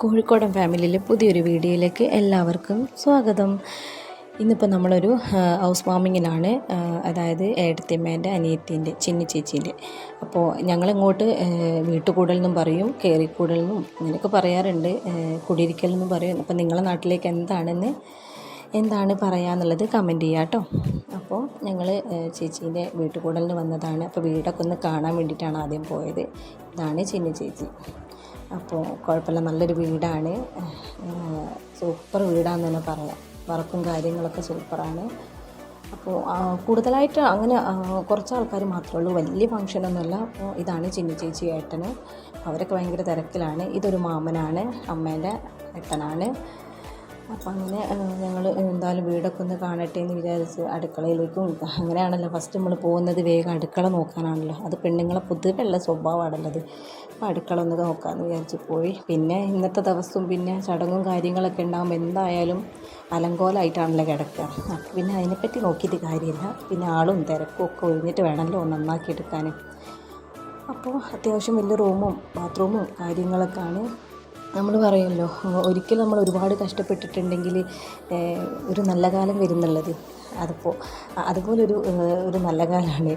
കോഴിക്കോടൻ ഫാമിലിയിലെ പുതിയൊരു വീഡിയോയിലേക്ക് എല്ലാവർക്കും സ്വാഗതം. ഇന്നിപ്പോൾ നമ്മളൊരു ഹൗസ് വാമിങ്ങിലാണ് അതായത് ഏടത്തിയമ്മേന്റെ അനിയത്തിന്റെ ചിന്നി ചേച്ചീന്റെ അപ്പോൾ ഞങ്ങളിങ്ങോട്ട് വീട്ടുകൂടലെന്നും പറയും കയറിക്കൂടൽ എന്നും അങ്ങനെയൊക്കെ പറയാറുണ്ട് കുടിയിരിക്കലെന്നും പറയും. അപ്പോൾ നിങ്ങളുടെ നാട്ടിലേക്ക് എന്താണെന്ന് എന്താണ് പറയാന്നുള്ളത് കമന്റ് ചെയ്യുക കേട്ടോ. അപ്പോൾ ഞങ്ങൾ ചേച്ചീന്റെ വീട്ടുകൂടലിന് വന്നതാണ്. അപ്പോൾ വീടൊക്കെ ഒന്ന് കാണാൻ വേണ്ടിയിട്ടാണ് ആദ്യം പോയത്. ഇതാണ് ചിന്നി ചേച്ചി. അപ്പോൾ കുഴപ്പമില്ല നല്ലൊരു വീടാണ്. സൂപ്പർ വീടാന്ന് തന്നെ പറയാം. വർക്കും കാര്യങ്ങളൊക്കെ സൂപ്പറാണ്. അപ്പോൾ കൂടുതലായിട്ട് അങ്ങനെ കുറച്ച് ആൾക്കാർ മാത്രമേ ഉള്ളൂ. വലിയ ഫങ്ഷനൊന്നുമല്ല അപ്പോൾ ഇതാണ് ചിന്നി ചേച്ചി ഏട്ടന്. അവരൊക്കെ ഭയങ്കര തിരക്കിലാണ്. ഇതൊരു മാമനാണ് അമ്മേന്റെ ഏട്ടനാണ്. അപ്പം അങ്ങനെ ഞങ്ങൾ എന്തായാലും വീടൊക്കെ ഒന്ന് കാണട്ടെ എന്ന് വിചാരിച്ച് അടുക്കളയിലേക്കും അങ്ങനെയാണല്ലോ. ഫസ്റ്റ് നമ്മൾ പോകുന്നത് വേഗം അടുക്കള നോക്കാനാണല്ലോ. അത് പെണ്ണുങ്ങളെ പൊതുവെയുള്ള സ്വഭാവമാണല്ലോ അത് അടുക്കള ഒന്ന് നോക്കാമെന്ന് വിചാരിച്ച് പോയി. പിന്നെ ഇന്നത്തെ ദിവസവും പിന്നെ ചടങ്ങും കാര്യങ്ങളൊക്കെ ഉണ്ടാകുമ്പോൾ എന്തായാലും അലങ്കോലമായിട്ടാണല്ലോ കിടക്കുക. അപ്പം പിന്നെ അതിനെപ്പറ്റി നോക്കിയിട്ട് കാര്യമില്ല. പിന്നെ ആളും തിരക്കും ഒക്കെ ഒഴിഞ്ഞിട്ട് വേണമല്ലോ നന്നാക്കി എടുക്കാൻ അപ്പോൾ അത്യാവശ്യം വലിയ റൂമും ബാത്റൂമും കാര്യങ്ങളൊക്കെയാണ്. നമ്മൾ പറയുമല്ലോ ഒരിക്കൽ നമ്മൾ ഒരുപാട് കഷ്ടപ്പെട്ടിട്ടുണ്ടെങ്കിൽ ഒരു നല്ല കാലം വരുന്നുള്ളത്. അതിപ്പോൾ അതുപോലൊരു ഒരു നല്ല കാലമാണ്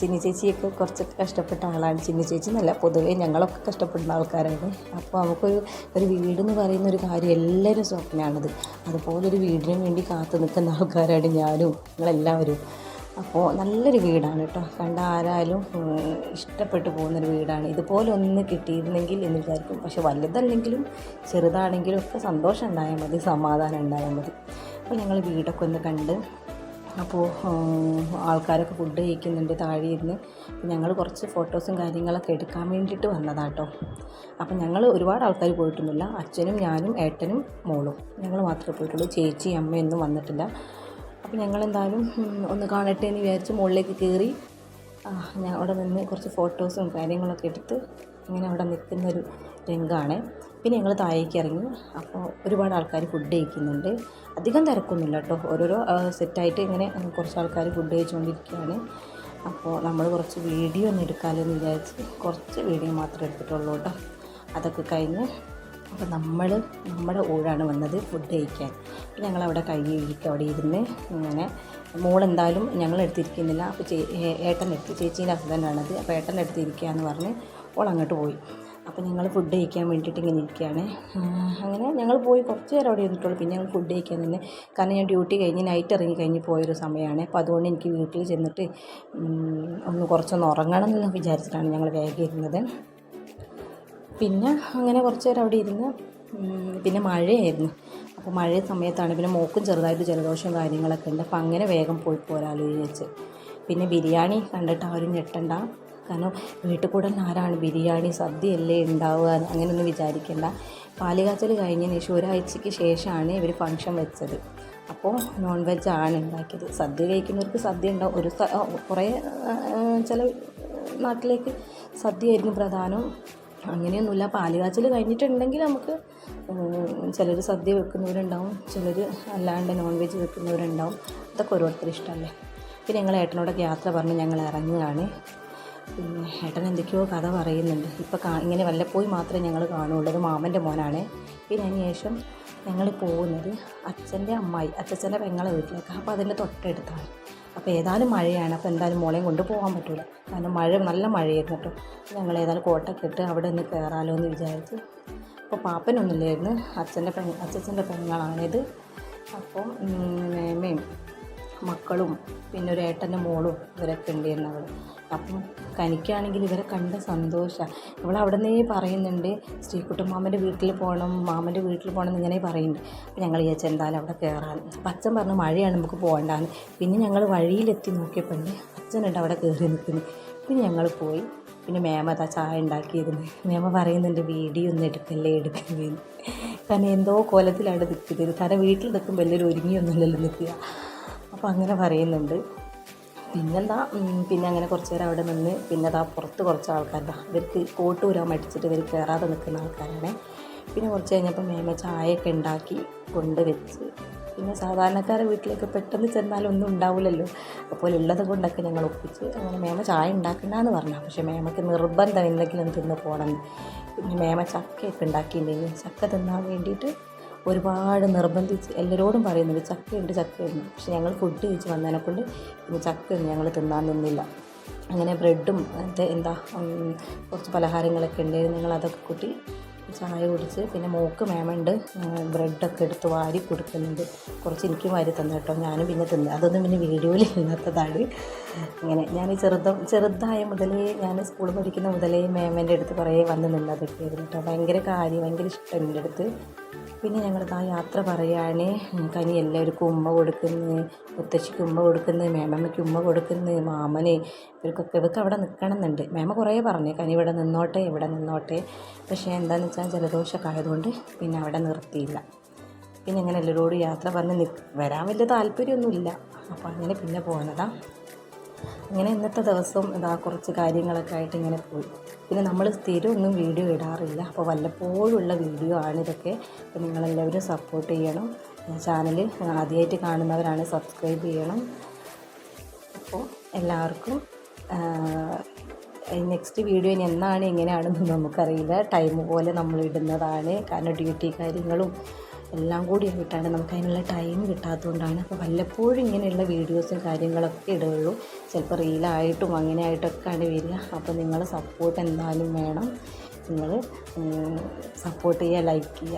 ചിന്നി ചേച്ചിയൊക്കെ കുറച്ചൊക്കെ കഷ്ടപ്പെട്ട ആളാണ്. ചിന്നി ചേച്ചി നല്ല പൊതുവേ ഞങ്ങളൊക്കെ കഷ്ടപ്പെടുന്ന ആൾക്കാരാണ്. അപ്പോൾ നമുക്കൊരു ഒരു വീടെന്ന് പറയുന്ന ഒരു കാര്യം എല്ലാവരും സ്വപ്നമാണത്. അതുപോലൊരു വീടിന് വേണ്ടി കാത്തു നിൽക്കുന്ന ആൾക്കാരാണ് ഞാനും നിങ്ങളെല്ലാവരും. അപ്പോൾ നല്ലൊരു വീടാണ് കേട്ടോ. കണ്ട ആരായാലും ഇഷ്ടപ്പെട്ടു പോകുന്നൊരു വീടാണ്. ഇതുപോലെ ഒന്ന് കിട്ടിയിരുന്നെങ്കിൽ എന്ന് വിചാരിക്കും. പക്ഷെ വലുതല്ലെങ്കിലും ചെറുതാണെങ്കിലും ഒക്കെ സന്തോഷം ഉണ്ടായാൽ മതി സമാധാനം ഉണ്ടായാൽ മതി. അപ്പോൾ ഞങ്ങൾ വീടൊക്കെ ഒന്ന് കണ്ട് അപ്പോൾ ആൾക്കാരൊക്കെ ഫുഡ് കഴിക്കുന്നുണ്ട് താഴെ ഇരുന്ന്. ഞങ്ങൾ കുറച്ച് ഫോട്ടോസും കാര്യങ്ങളൊക്കെ എടുക്കാൻ വേണ്ടിയിട്ട് വന്നതാട്ടോ അപ്പം ഞങ്ങൾ ഒരുപാട് ആൾക്കാർ പോയിട്ടൊന്നുമില്ല അച്ഛനും ഞാനും ഏട്ടനും മോളും. ഞങ്ങൾ മാത്രമേ പോയിട്ടുള്ളൂ. ചേച്ചി അമ്മയൊന്നും വന്നിട്ടില്ല. അപ്പോൾ ഞങ്ങൾ എന്തായാലും ഒന്ന് കാണട്ടെ എന്ന് വിചാരിച്ച് മുകളിലേക്ക് കയറി ഞാൻ അവിടെ നിന്ന് കുറച്ച് ഫോട്ടോസും കാര്യങ്ങളൊക്കെ എടുത്ത് ഇങ്ങനെ അവിടെ നിൽക്കുന്നൊരു രംഗമാണ് പിന്നെ ഞങ്ങൾ താഴേക്ക് ഇറങ്ങി. അപ്പോൾ ഒരുപാട് ആൾക്കാർ ഫുഡ് കഴിക്കുന്നുണ്ട്. അധികം തിരക്കൊന്നുമില്ല കേട്ടോ. ഓരോരോ സെറ്റായിട്ട് ഇങ്ങനെ കുറച്ച് ആൾക്കാർ ഫുഡ് കഴിച്ചുകൊണ്ടിരിക്കുകയാണ് അപ്പോൾ നമ്മൾ കുറച്ച് വീഡിയോ ഒന്ന് എടുക്കാമല്ലോ എന്ന് വിചാരിച്ച് കുറച്ച് വീഡിയോ മാത്രമേ എടുത്തിട്ടുള്ളൂ കേട്ടോ. അതൊക്കെ കഴിഞ്ഞ് അപ്പോൾ നമ്മൾ നമ്മുടെ ഊഴാണ് വന്നത് ഫുഡ് കഴിക്കാൻ. അപ്പോൾ ഞങ്ങളവിടെ കഴുകിയിട്ട് അവിടെ ഇരുന്ന് ഇങ്ങനെ മോളെന്തായാലും ഞങ്ങൾ എടുത്തിരിക്കുന്നില്ല അപ്പോൾ ചേ ഏട്ടൻ എടുത്ത് ചേച്ചീന്റെ ഹസ്ബൻഡാണത്. അപ്പോൾ ഏട്ടൻ എടുത്തിരിക്കുക എന്ന് പറഞ്ഞ് ഓൾ അങ്ങോട്ട് പോയി. അപ്പോൾ ഞങ്ങൾ ഫുഡ് കഴിക്കാൻ വേണ്ടിയിട്ട് ഇങ്ങനെ ഇരിക്കുകയാണ്. അങ്ങനെ ഞങ്ങൾ പോയി കുറച്ച് നേരം അവിടെ ഇരുന്നിട്ടുള്ളൂ. പിന്നെ ഞങ്ങൾ ഫുഡ് കഴിക്കാൻ നിന്ന് കാരണം ഞാൻ ഡ്യൂട്ടി കഴിഞ്ഞ് നൈറ്റ് ഇറങ്ങി കഴിഞ്ഞ് പോയൊരു സമയമാണ്. അപ്പോൾ അതുകൊണ്ട് എനിക്ക് വീട്ടിൽ ചെന്നിട്ട് ഒന്ന് കുറച്ചൊന്ന് ഉറങ്ങണം എന്ന് വിചാരിച്ചിട്ടാണ് ഞങ്ങൾ വേഗം ഇരുന്നത്. പിന്നെ അങ്ങനെ കുറച്ച് നേരം അവിടെ ഇരുന്ന് പിന്നെ മഴയായിരുന്നു. അപ്പോൾ മഴ സമയത്താണ് പിന്നെ മോക്കും ചെറുതായിട്ട് ജലദോഷവും കാര്യങ്ങളൊക്കെ ഉണ്ട്. അപ്പോൾ അങ്ങനെ വേഗം പോയി പോരാലോ വിചാരിച്ച്. പിന്നെ ബിരിയാണി കണ്ടിട്ട് ആരും ഞെട്ടണ്ട. കാരണം വീട്ടിൽ കൂടെ ആരാണ് ബിരിയാണി സദ്യയല്ലേ ഉണ്ടാവുക അങ്ങനെയൊന്നും വിചാരിക്കേണ്ട. പാലുകാച്ചൽ കഴിഞ്ഞതിന് ശേഷം ഒരാഴ്ചയ്ക്ക് ശേഷമാണ് ഇവർ ഫംഗ്ഷൻ വെച്ചത്. അപ്പോൾ നോൺ വെജ് ആണ് ഉണ്ടാക്കിയത്. സദ്യ കഴിക്കുന്നവർക്ക് സദ്യ ഉണ്ടാവും. ഒരു കുറേ ചില നാട്ടിലേക്ക് സദ്യയായിരുന്നു പ്രധാനം. അങ്ങനെയൊന്നുമില്ല. പാലുകാച്ചൽ കഴിഞ്ഞിട്ടുണ്ടെങ്കിൽ നമുക്ക് ചിലർ സദ്യ വെക്കുന്നവരുണ്ടാവും ചിലർ അല്ലാണ്ട് നോൺ വെജ് വെക്കുന്നവരുണ്ടാവും. അതൊക്കെ ഓരോരുത്തർ ഇഷ്ടമല്ലേ? പിന്നെ ഞങ്ങൾ ഏട്ടനോടൊക്കെ യാത്ര പറഞ്ഞ് ഞങ്ങൾ ഇറങ്ങുകയാണ്. പിന്നെ ഏട്ടൻ എന്തൊക്കെയോ കഥ പറയുന്നുണ്ട്. ഇപ്പോൾ കാ ഇങ്ങനെ വല്ലപ്പോയി മാത്രമേ ഞങ്ങൾ കാണുള്ളൂ മാമന്റെ മോനാണ്. പിന്നെ അതിന് ശേഷം ഞങ്ങൾ പോകുന്നത് അച്ഛന്റെ അമ്മായി അച്ഛന്റെ പെങ്ങളെ വീട്ടിലേക്ക്. അപ്പോൾ അതിന്റെ തൊട്ടടുത്താണ്. അപ്പോൾ ഏതായാലും മഴയാണ്. അപ്പോൾ എന്തായാലും മോളെയും കൊണ്ട് പോകാൻ പറ്റില്ല കാരണം മഴ നല്ല മഴയായിരുന്നു കേട്ടോ. ഞങ്ങൾ ഏതായാലും കോട്ടൊക്കെ ഇട്ട് അവിടെ ഒന്ന് കയറാലോ എന്ന് വിചാരിച്ച്. അപ്പോൾ പാപ്പനൊന്നുമില്ലായിരുന്നു. അച്ഛന്റെ പെ അച്ഛന്റെ പെങ്ങളാണിത്. അപ്പോൾ മേമയും മക്കളും പിന്നെ ഒരു ഏട്ടന്റെ മോളും ഇവരൊക്കെ ഉണ്ടായിരുന്നു അവിടെ. അപ്പം കനിക്കാണെങ്കിൽ ഇവരെ കണ്ട സന്തോഷമാണ് ഇവൾ അവിടെ നിന്നേ പറയുന്നുണ്ട് ശ്രീകുട്ടൻ മാമന്റെ വീട്ടിൽ പോകണം മാമന്റെ വീട്ടിൽ പോകണം എന്നിങ്ങനെ പറയുന്നുണ്ട്. അപ്പം ഞങ്ങൾ വിചാരിച്ചു എന്തായാലും അവിടെ കയറാൻ. അപ്പം അച്ഛൻ പറഞ്ഞു മഴയാണ് നമുക്ക് പോകണ്ടാന്ന്. പിന്നെ ഞങ്ങൾ വഴിയിലെത്തി നോക്കിയപ്പോൾ അച്ഛനുണ്ട് അവിടെ കയറി നിൽക്കുന്നു. പിന്നെ ഞങ്ങൾ പോയി. പിന്നെ മേമ അതാ ചായ ഉണ്ടാക്കിയിരുന്നു മേമ പറയുന്നുണ്ട് വീഡിയോ ഒന്നും എടുക്കല്ലേ എടുക്കല്ലേ. കാരണം എന്തോ കോലത്തിലാണ് നിൽക്കുന്നത്. കാരണം വീട്ടിൽ നിൽക്കുമ്പോൾ എല്ലാവരും ഒരുങ്ങിയൊന്നുമല്ലല്ലോ നിൽക്കുക. അപ്പോൾ അങ്ങനെ പറയുന്നുണ്ട്. പിന്നെന്താ പിന്നെ അങ്ങനെ കുറച്ച് നേരം അവിടെ നിന്ന് പിന്നെ അതാ പുറത്ത് കുറച്ച് ആൾക്കാരുടെ ഇവർക്ക് കോട്ട് ഊരാൻ മടിച്ചിട്ട് ഇവർ കയറാതെ നിൽക്കുന്ന ആൾക്കാരാണ്. പിന്നെ കുറച്ച് കഴിഞ്ഞപ്പോൾ മേമ ചായയൊക്കെ ഉണ്ടാക്കി കൊണ്ട് വെച്ച്. പിന്നെ സാധാരണക്കാരെ വീട്ടിലേക്ക് പെട്ടെന്ന് ചെന്നാലും ഒന്നും ഉണ്ടാവില്ലല്ലോ അപ്പോൾ ഉള്ളത് കൊണ്ടൊക്കെ ഞങ്ങൾ ഒപ്പിച്ച് അങ്ങനെ മേമ ചായ ഉണ്ടാക്കണ്ടെന്ന് പറഞ്ഞു. പക്ഷേ മേമയ്ക്ക് നിർബന്ധം എന്തെങ്കിലും തിന്ന് പോകണം. പിന്നെ മേമ ചക്കയൊക്കെ ഉണ്ടാക്കിയിട്ടുണ്ടെങ്കിൽ ചക്ക തിന്നാൻ വേണ്ടിയിട്ട് ഒരുപാട് നിർബന്ധിച്ച് എല്ലാവരോടും പറയുന്നുണ്ട് ചക്കയുണ്ട് ചക്കയുണ്ട്. പക്ഷെ ഞങ്ങൾ ഫുഡ് കഴിച്ച് വന്നതിനെ കൊണ്ട് ഇനി ചക്കയൊന്നും ഞങ്ങൾ തിന്നാൻ നിന്നില്ല. അങ്ങനെ ബ്രെഡും അത് എന്താ കുറച്ച് പലഹാരങ്ങളൊക്കെ ഉണ്ടായിരുന്നു. ഞങ്ങൾ അതൊക്കെ കൂട്ടി ചായ കുടിച്ച് പിന്നെ മോക്ക് മേമുണ്ട് ബ്രെഡൊക്കെ എടുത്ത് വാരി കൊടുക്കുന്നുണ്ട്. കുറച്ച് എനിക്കും വാരി തന്നു കേട്ടോ ഞാനും പിന്നെ തിന്നു. അതൊന്നും പിന്നെ വീഡിയോയിൽ ഇല്ലാത്തതാണ്. ഇങ്ങനെ ഞാൻ ചെറുതം ചെറുതായ മുതലേ ഞാൻ സ്കൂൾ പഠിക്കുന്ന മുതലേ മേമേന്റെ അടുത്ത് കുറേ വന്ന് നിന്നതൊക്കെ ആയിരുന്നു കേട്ടോ. ഭയങ്കര കാര്യം ഭയങ്കര ഇഷ്ടം എന്റെ അടുത്ത്. പിന്നെ ഞങ്ങൾ ആ യാത്ര പറയാൻ കനി എല്ലാവർക്കും ഉമ്മ കൊടുക്കുന്നു മുത്തശ്ശിക്ക് ഉമ്മ കൊടുക്കുന്നു മേമമ്മയ്ക്ക് ഉമ്മ കൊടുക്കുന്നു മാമന് ഇവർക്കൊക്കെ ഇവർക്ക് അവിടെ നിൽക്കണം എന്നുണ്ട് മേമ കുറേ പറഞ്ഞു കനി ഇവിടെ നിന്നോട്ടെ ഇവിടെ നിന്നോട്ടെ. പക്ഷേ എന്താണെന്ന് വെച്ചാൽ ജലദോഷമൊക്കെ ആയതുകൊണ്ട് പിന്നെ അവിടെ നിർത്തിയില്ല. പിന്നെ അങ്ങനെ എല്ലാവരോടും യാത്ര പറഞ്ഞ് വരാൻ വലിയ താല്പര്യമൊന്നുമില്ല. അപ്പോൾ അങ്ങനെ പിന്നെ പോകുന്നതാണ് അങ്ങനെ ഇന്നത്തെ ദിവസം ഇതാ കുറച്ച് കാര്യങ്ങളൊക്കെ ആയിട്ട് ഇങ്ങനെ പോയി. പിന്നെ നമ്മൾ സ്ഥിരം ഒന്നും വീഡിയോ ഇടാറില്ല. അപ്പോൾ വല്ലപ്പോഴുള്ള വീഡിയോ ആണിതൊക്കെ അപ്പോൾ നിങ്ങളെല്ലാവരും സപ്പോർട്ട് ചെയ്യണം. ചാനൽ ആദ്യമായിട്ട് കാണുന്നവരാണ് സബ്സ്ക്രൈബ് ചെയ്യണം. അപ്പോൾ എല്ലാവർക്കും നെക്സ്റ്റ് വീഡിയോ ഇനി എന്നാണ് എങ്ങനെയാണെന്ന് നമുക്കറിയില്ല. ടൈം പോലെ നമ്മൾ ഇടുന്നതാണ്. കാരണം ഡ്യൂട്ടി കാര്യങ്ങളും എല്ലാം കൂടി ആയിട്ടാണ് നമുക്ക് അതിനുള്ള ടൈം കിട്ടാത്തതുകൊണ്ടാണ്. അപ്പോൾ വല്ലപ്പോഴും ഇങ്ങനെയുള്ള വീഡിയോസും കാര്യങ്ങളൊക്കെ ഇടുകയുള്ളൂ ചിലപ്പോൾ റീലായിട്ടും അങ്ങനെ ആയിട്ടൊക്കെയാണ് വരിക. അപ്പോൾ നിങ്ങളെ സപ്പോർട്ട് എന്തായാലും വേണം. നിങ്ങൾ സപ്പോർട്ട് ചെയ്യുക ലൈക്ക് ചെയ്യുക.